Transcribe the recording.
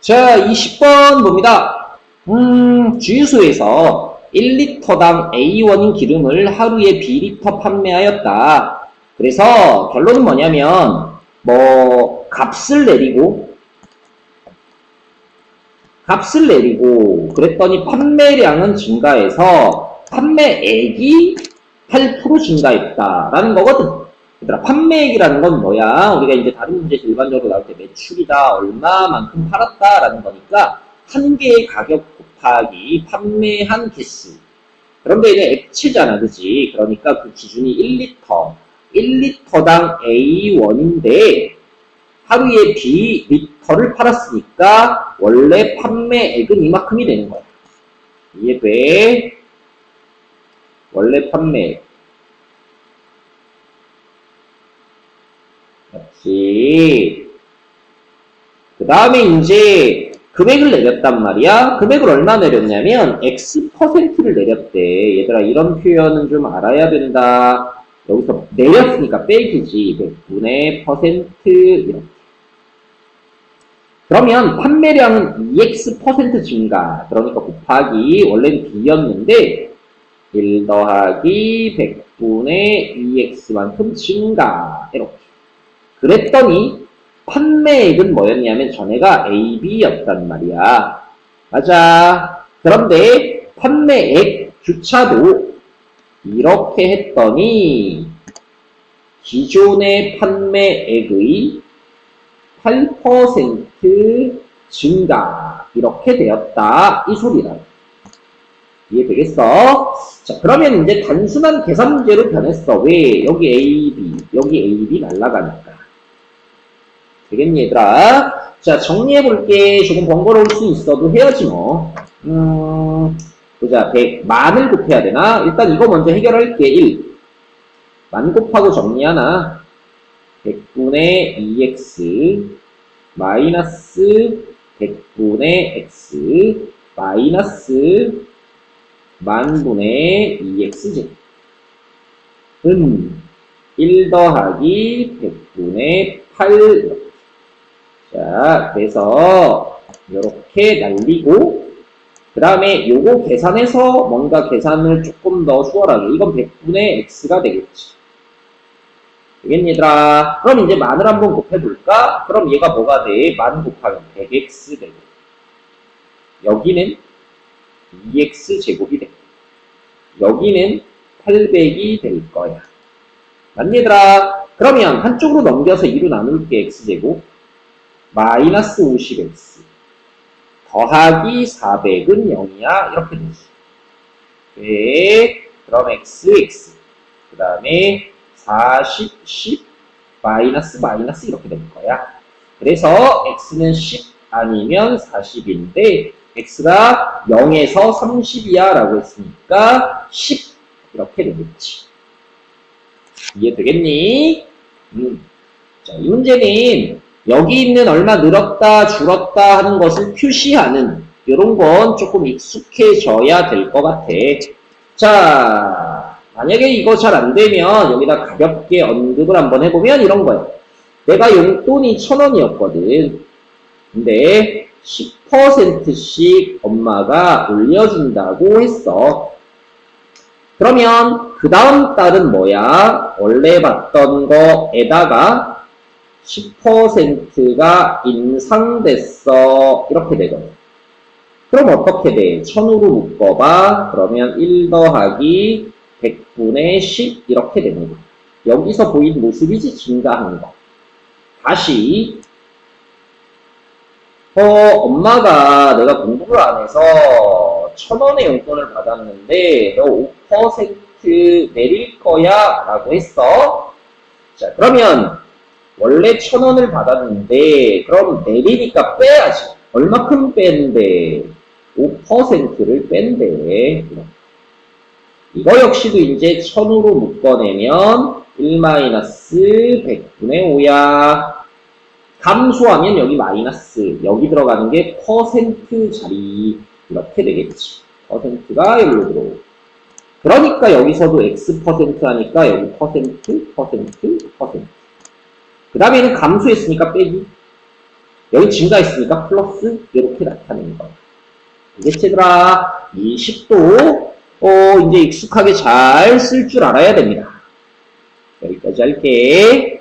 자, 20번 봅니다. 음, 주유소에서 1리터당 A1인 기름을 하루에 B리터 판매하였다. 그래서 결론은 뭐냐면, 뭐, 값을 내리고, 값을 내리고, 그랬더니 판매량은 증가해서 판매액이 8% 증가했다라는 거거든. 얘들아, 판매액이라는 건 뭐야? 우리가 이제 다른 문제에서 일반적으로 나올 때 매출이다, 얼마만큼 팔았다라는 거니까 한 개의 가격 곱하기 판매한 개수. 그런데 이제 액체잖아, 그지? 그러니까 그 기준이 1리터. 1리터당 A1인데 하루에 B리터를 팔았으니까 원래 판매액은 이만큼이 되는 거야. 이해돼? 원래 판매액. 맞지. 그 다음에 이제 금액을 내렸단 말이야. 금액을 얼마 내렸냐면 X%를 내렸대. 얘들아 이런 표현은 좀 알아야 된다. 여기서 내렸으니까 빼기지. 100분의 퍼센트 이렇게. 그러면 판매량은 2x% 증가. 그러니까 곱하기 원래는 B였는데 1 더하기 100분의 2x만큼 증가. 이렇게. 그랬더니 판매액은 뭐였냐면 전에가 AB였단 말이야. 맞아. 그런데 판매액조차도 이렇게 했더니 기존의 판매액의 8% 증가 이렇게 되었다 이 소리라. 이해되겠어? 자 그러면 이제 단순한 계산 문제로 변했어. 왜? 여기 AB 여기 AB 날라가니까. 되겠니 얘들아? 자 정리해볼게. 조금 번거로울 수 있어도 해야지 뭐. 음, 보자. 100 만을 곱해야 되나? 일단 이거 먼저 해결할게. 1. 만 곱하고 정리하나? 100분의 2x 마이너스 100분의 x 마이너스 만분의 2x제곱 은1 더하기 100분의 8 이렇게. 자, 그래서 이렇게 날리고 그 다음에 요거 계산해서 뭔가 계산을 조금 더 수월하게 이건 100분의 x가 되겠지 되겠니 얘들아 그럼 이제 만을 한번 곱해볼까? 그럼 얘가 뭐가 돼? 만 곱하면 100x 되고 여기는 2x 제곱이 돼 여기는 800이 될 거야 맞니 얘들아? 그러면 한쪽으로 넘겨서 2로 나눌게 x제곱 마이너스 50x 더하기 400은 0이야? 이렇게 되지. 100 그럼 x x 그 다음에 40 10 마이너스 마이너스 이렇게 될 거야. 그래서 x는 10 아니면 40인데 x가 0에서 30이야 라고 했으니까 10 이렇게 되겠지. 이해되겠니? 음. 자, 이 문제는 여기 있는 얼마 늘었다, 줄었다 하는 것을 표시하는 이런 건 조금 익숙해져야 될 것 같아. 자, 만약에 이거 잘 안 되면 여기다 가볍게 언급을 한번 해보면 이런 거야. 내가 용돈이 천 원이었거든. 근데 10%씩 엄마가 올려준다고 했어. 그러면 그 다음 달은 뭐야? 원래 받던 거에다가 10%가 인상됐어. 이렇게 되거든. 그럼 어떻게 돼? 1000으로 묶어봐. 그러면 1 더하기 100분의 10 이렇게 거야. 여기서 보인 모습이지 증가한 거. 다시 어, 엄마가 내가 공부를 안 해서 1000원의 용돈을 받았는데 너 5% 내릴 거야 라고 했어. 자, 그러면 원래 천 원을 받았는데 그럼 내리니까 빼야지. 얼마큼 뺀대? 5%를 뺀대. 이거 역시도 이제 천으로 묶어내면 1-100분의 5야. 감소하면 여기 마이너스. 여기 들어가는 게 퍼센트 자리. 이렇게 되겠지. 퍼센트가 여기로 들어오고. 그러니까 여기서도 X 퍼센트 하니까 여기 퍼센트, 퍼센트, 퍼센트. 그 다음에는 감소했으니까 빼기. 여기 증가했으니까 플러스 이렇게 나타내는 거예요. 알겠지, 얘들아? 이 식도, 어, 이제 익숙하게 잘 쓸 줄 알아야 됩니다. 여기까지 할게.